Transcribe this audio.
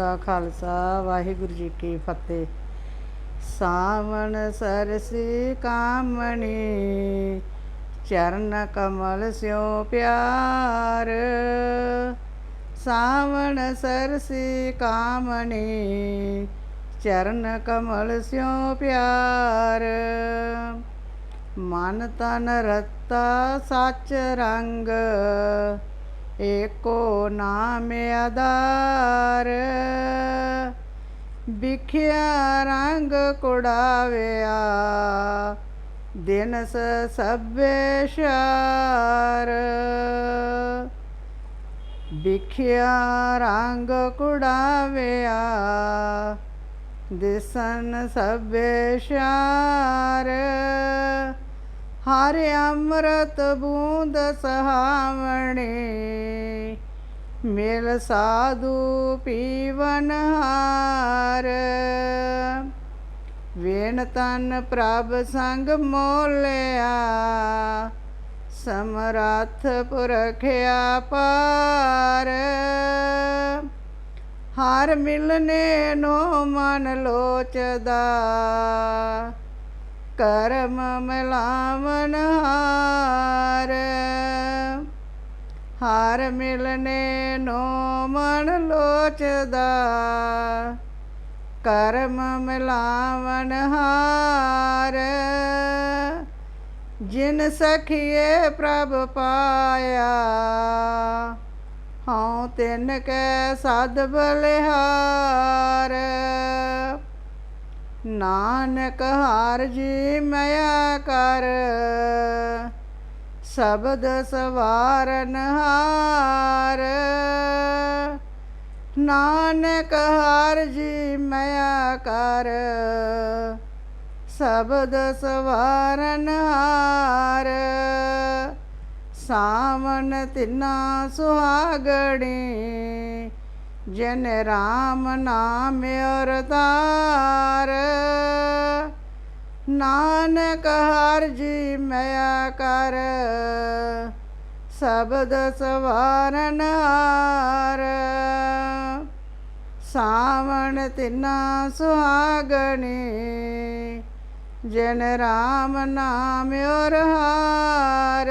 ਕਾ ਖਾਲਸਾ, ਵਾਹਿਗੁਰੂ ਜੀ ਕੀ ਫਤਿਹ। ਸਾਵਣ ਸਰਸੀ ਕਾਮਣੀ, ਚਰਨ ਕਮਲ ਸਿਓ ਪਿਆਰ। ਸਾਵਣ ਸਰਸੀ ਕਾਮਣੀ, ਚਰਨ ਕਮਲ ਸਿਓ ਪਿਆਰ। ਮਨ ਤਨ ਰਤਾ ਸੱਚ ਰੰਗ ਏਕੋ ਨਾਮ ਆਧਾਰ। ਵਿਖਿਆ ਰੰਗ ਕੁੜਾਵਿਆ, ਦਿਨਸ ਸਭੇ ਸ਼ਾਰ। ਵਿਖਿਆ ਰੰਗ ਕੁੜਾਵਿਆ, ਦਿਸਨ ਸਭੇ ਸ਼ਾਰ। ਹਰਿ ਅੰਮ੍ਰਿਤ ਬੂੰਦ ਸਹਾਵਣੇ, ਮਿਲ ਸਾਧੂ ਪੀਵਨ ਹਾਰ। ਵੇਨ ਤਨ ਪ੍ਰਭ ਸੰਗ ਮੋਲਿਆ, ਸਮਰੱਥ ਪੁਰਖਿਆ ਪਾਰ। ਹਰ ਮਿਲਨੇ ਨੋ ਮਨ ਲੋਚਦਾ ਕਰਮ ਮਿਲਾਵਨ ਹਾਰ। ਹਾਰ ਮਿਲਨੇ ਨੋ ਮਨ ਲੋਚਦਾ। ਕਰਮ ਮਿਲਾਵਨ ਹਾਰ। ਜਿਨ ਸਖੀਏ ਪ੍ਰਭ ਪਾਇਆ, ਹਉ ਤਿਨ ਕੈ ਸਦ ਬਲਿਹਾਰ। ਨਾਨਕ ਹਾਰ ਜੀ ਮਇਆ ਕਰ। ਸ਼ਬਦ ਸਵਾਰਨ ਹਾਰ। ਨਾਨਕ ਹਾਰ ਜੀ ਮਇਆ ਕਰ। ਸ਼ਬਦ ਸਵਾਰਨ ਹਾਰ। ਸਾਵਨ ਤਿਨਾ ਸੁਹਾਗਣੀ। ਜਨ ਰਾਮ ਨਾਮ ਅਰਤਾਰ ਨਾਨਕ ਹਰ ਜੀ ਮਇਆ ਕਰ, ਸ਼ਬਦ ਸਵਾਰਨ ਹਾਰ। ਸਾਵਣ ਤਿਨਾ ਸੁਹਾਗਣੀ, ਜਨ ਰਾਮ ਨਾਮ ਔਰ ਹਾਰ।